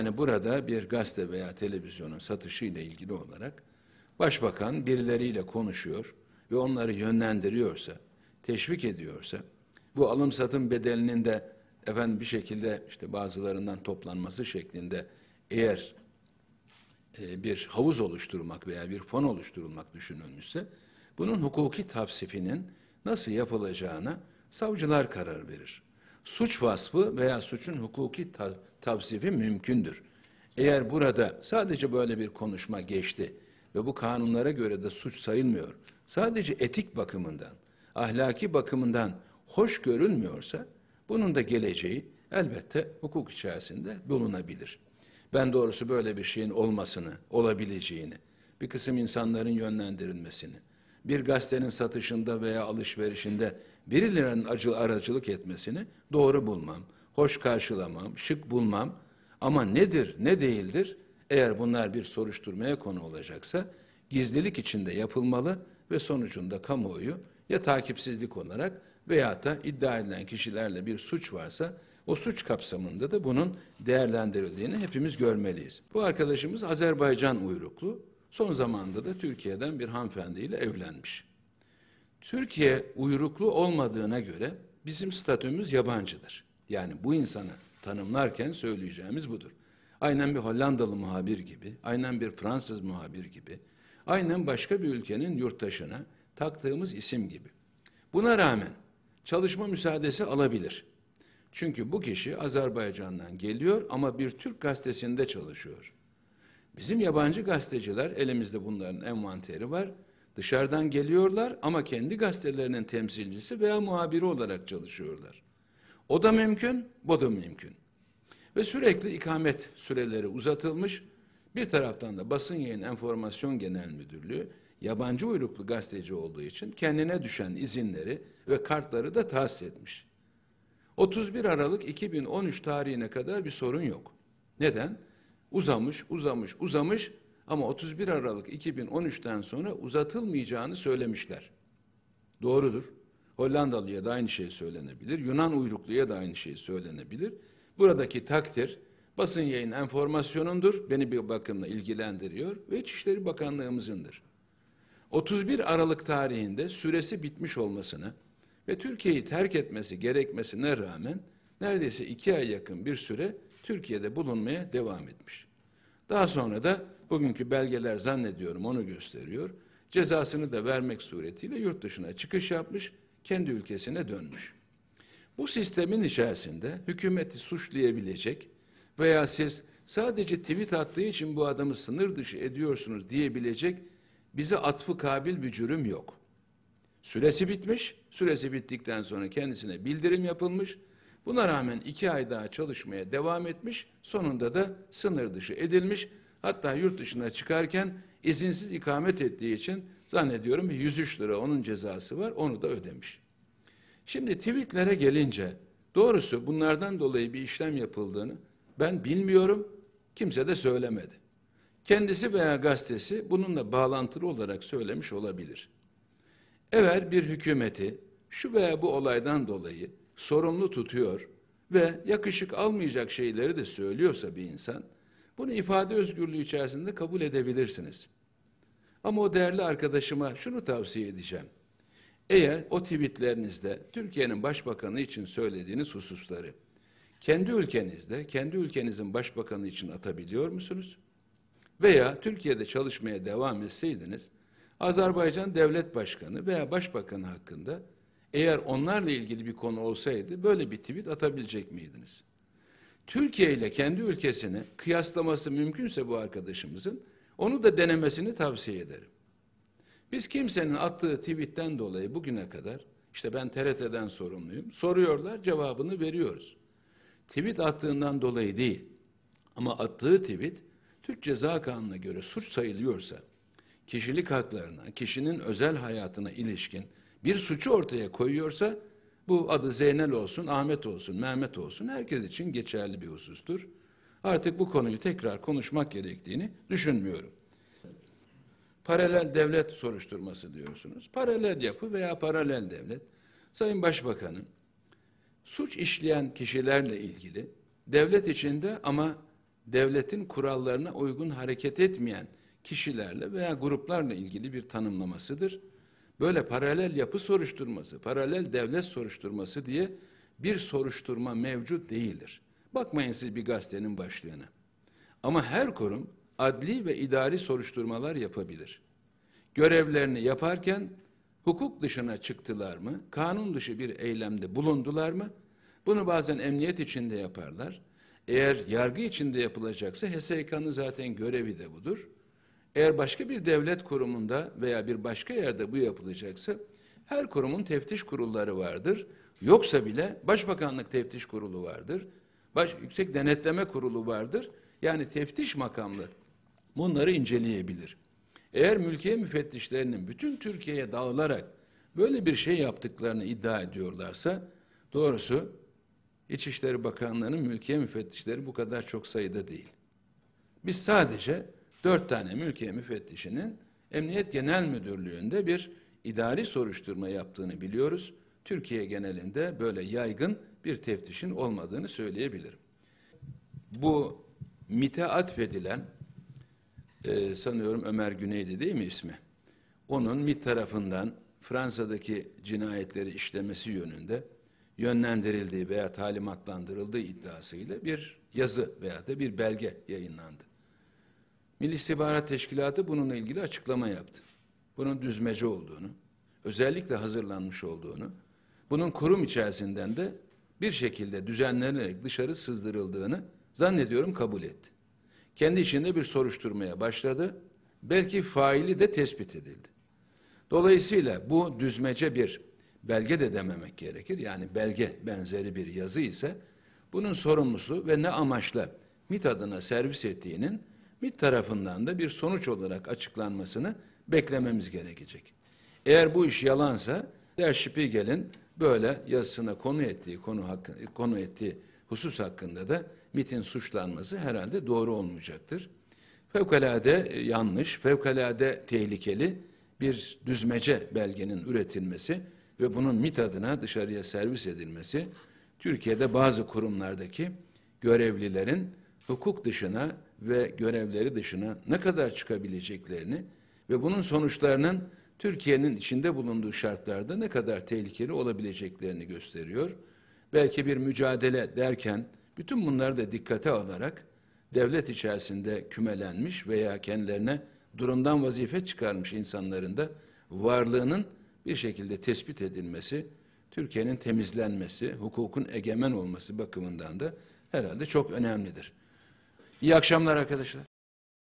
Yani burada bir gazete veya televizyonun satışı ile ilgili olarak başbakan birileriyle konuşuyor ve onları yönlendiriyorsa, teşvik ediyorsa bu alım satım bedelinin de efendim bir şekilde işte bazılarından toplanması şeklinde eğer e, bir havuz oluşturmak veya bir fon oluşturulmak düşünülmüşse bunun hukuki tavsifinin nasıl yapılacağına savcılar karar verir. Suç vasfı veya suçun hukuki ta- tavsifi mümkündür. Eğer burada sadece böyle bir konuşma geçti ve bu kanunlara göre de suç sayılmıyor. Sadece etik bakımından, ahlaki bakımından hoş görülmüyorsa bunun da geleceği elbette hukuk içerisinde bulunabilir. Ben doğrusu böyle bir şeyin olmasını, olabileceğini, bir kısım insanların yönlendirilmesini, bir gazetenin satışında veya alışverişinde birilerinin acı aracılık etmesini doğru bulmam, hoş karşılamam, şık bulmam. Ama nedir, ne değildir? Eğer bunlar bir soruşturmaya konu olacaksa gizlilik içinde yapılmalı ve sonucunda kamuoyu ya takipsizlik olarak veya da iddia edilen kişilerle bir suç varsa o suç kapsamında da bunun değerlendirildiğini hepimiz görmeliyiz. Bu arkadaşımız Azerbaycan uyruklu. Son zamanda da Türkiye'den bir hanımefendiyle evlenmiş. Türkiye uyruklu olmadığına göre bizim statümüz yabancıdır. Yani bu insanı tanımlarken söyleyeceğimiz budur. Aynen bir Hollandalı muhabir gibi, aynen bir Fransız muhabir gibi, aynen başka bir ülkenin yurttaşına taktığımız isim gibi. Buna rağmen çalışma müsaadesi alabilir. Çünkü bu kişi Azerbaycan'dan geliyor ama bir Türk gazetesinde çalışıyor. Bizim yabancı gazeteciler, elimizde bunların envanteri var. Dışarıdan geliyorlar ama kendi gazetelerinin temsilcisi veya muhabiri olarak çalışıyorlar. O da mümkün, bu da mümkün. Ve sürekli ikamet süreleri uzatılmış. Bir taraftan da Basın Yayın Enformasyon Genel Müdürlüğü yabancı uyruklu gazeteci olduğu için kendine düşen izinleri ve kartları da tahsis etmiş. 31 Aralık 2013 tarihine kadar bir sorun yok. Neden? Uzamış, uzamış, uzamış ama 31 Aralık 2013'ten sonra uzatılmayacağını söylemişler. Doğrudur. Hollandalıya da aynı şey söylenebilir. Yunan uyrukluya da aynı şey söylenebilir. Buradaki takdir basın yayın enformasyonundur. Beni bir bakımla ilgilendiriyor ve İçişleri Bakanlığımızındır. 31 Aralık tarihinde süresi bitmiş olmasına ve Türkiye'yi terk etmesi gerekmesine rağmen neredeyse iki ay yakın bir süre Türkiye'de bulunmaya devam etmiş. Daha sonra da bugünkü belgeler zannediyorum onu gösteriyor. Cezasını da vermek suretiyle yurt dışına çıkış yapmış, kendi ülkesine dönmüş. Bu sistemin içerisinde hükümeti suçlayabilecek veya siz sadece tweet attığı için bu adamı sınır dışı ediyorsunuz diyebilecek bize atfı kabil bir cürüm yok. Süresi bitmiş, süresi bittikten sonra kendisine bildirim yapılmış. Buna rağmen iki ay daha çalışmaya devam etmiş, sonunda da sınır dışı edilmiş. Hatta yurt dışına çıkarken izinsiz ikamet ettiği için zannediyorum 103 lira onun cezası var, onu da ödemiş. Şimdi tweetlere gelince doğrusu bunlardan dolayı bir işlem yapıldığını ben bilmiyorum, kimse de söylemedi. Kendisi veya gazetesi bununla bağlantılı olarak söylemiş olabilir. Eğer bir hükümeti şu veya bu olaydan dolayı sorumlu tutuyor ve yakışık almayacak şeyleri de söylüyorsa bir insan, bunu ifade özgürlüğü içerisinde kabul edebilirsiniz. Ama o değerli arkadaşıma şunu tavsiye edeceğim. Eğer o tweetlerinizde Türkiye'nin başbakanı için söylediğiniz hususları kendi ülkenizde, kendi ülkenizin başbakanı için atabiliyor musunuz? Veya Türkiye'de çalışmaya devam etseydiniz, Azerbaycan Devlet Başkanı veya Başbakanı hakkında eğer onlarla ilgili bir konu olsaydı böyle bir tweet atabilecek miydiniz? Türkiye ile kendi ülkesini kıyaslaması mümkünse bu arkadaşımızın onu da denemesini tavsiye ederim. Biz kimsenin attığı tweetten dolayı bugüne kadar işte ben TRT'den sorumluyum. Soruyorlar cevabını veriyoruz. Tweet attığından dolayı değil. Ama attığı tweet Türk Ceza Kanunu'na göre suç sayılıyorsa kişilik haklarına, kişinin özel hayatına ilişkin bir suçu ortaya koyuyorsa bu adı Zeynel olsun, Ahmet olsun, Mehmet olsun herkes için geçerli bir husustur. Artık bu konuyu tekrar konuşmak gerektiğini düşünmüyorum. Paralel devlet soruşturması diyorsunuz. Paralel yapı veya paralel devlet. Sayın Başbakanım, suç işleyen kişilerle ilgili devlet içinde ama devletin kurallarına uygun hareket etmeyen kişilerle veya gruplarla ilgili bir tanımlamasıdır. Böyle paralel yapı soruşturması, paralel devlet soruşturması diye bir soruşturma mevcut değildir. Bakmayın siz bir gazetenin başlığına. Ama her kurum adli ve idari soruşturmalar yapabilir. Görevlerini yaparken hukuk dışına çıktılar mı, kanun dışı bir eylemde bulundular mı? Bunu bazen emniyet içinde yaparlar. Eğer yargı içinde yapılacaksa HSYK'nın zaten görevi de budur. Eğer başka bir devlet kurumunda veya bir başka yerde bu yapılacaksa her kurumun teftiş kurulları vardır. Yoksa bile Başbakanlık Teftiş Kurulu vardır. Baş, Yüksek Denetleme Kurulu vardır. Yani teftiş makamlı bunları inceleyebilir. Eğer mülkiye müfettişlerinin bütün Türkiye'ye dağılarak böyle bir şey yaptıklarını iddia ediyorlarsa doğrusu İçişleri Bakanlığı'nın mülkiye müfettişleri bu kadar çok sayıda değil. Biz sadece dört tane mülkiye müfettişinin Emniyet Genel Müdürlüğü'nde bir idari soruşturma yaptığını biliyoruz. Türkiye genelinde böyle yaygın bir teftişin olmadığını söyleyebilirim. Bu MİT'e atfedilen e, sanıyorum Ömer Güney'di değil mi ismi? Onun MİT tarafından Fransa'daki cinayetleri işlemesi yönünde yönlendirildiği veya talimatlandırıldığı iddiasıyla bir yazı veya da bir belge yayınlandı. Milli İstihbarat Teşkilatı bununla ilgili açıklama yaptı. Bunun düzmece olduğunu, özellikle hazırlanmış olduğunu, bunun kurum içerisinden de bir şekilde düzenlenerek dışarı sızdırıldığını zannediyorum kabul etti. Kendi içinde bir soruşturmaya başladı. Belki faili de tespit edildi. Dolayısıyla bu düzmece bir belge de dememek gerekir. Yani belge benzeri bir yazı ise bunun sorumlusu ve ne amaçla MİT adına servis ettiğinin MİT tarafından da bir sonuç olarak açıklanmasını beklememiz gerekecek. Eğer bu iş yalansa Der Spiegel'in böyle yazısına konu ettiği konu hakkı, konu ettiği husus hakkında da MİT'in suçlanması herhalde doğru olmayacaktır. Fevkalade e, yanlış, fevkalade tehlikeli bir düzmece belgenin üretilmesi ve bunun MİT adına dışarıya servis edilmesi Türkiye'de bazı kurumlardaki görevlilerin hukuk dışına ve görevleri dışına ne kadar çıkabileceklerini ve bunun sonuçlarının Türkiye'nin içinde bulunduğu şartlarda ne kadar tehlikeli olabileceklerini gösteriyor. Belki bir mücadele derken bütün bunları da dikkate alarak devlet içerisinde kümelenmiş veya kendilerine durumdan vazife çıkarmış insanların da varlığının bir şekilde tespit edilmesi, Türkiye'nin temizlenmesi, hukukun egemen olması bakımından da herhalde çok önemlidir. İyi akşamlar arkadaşlar.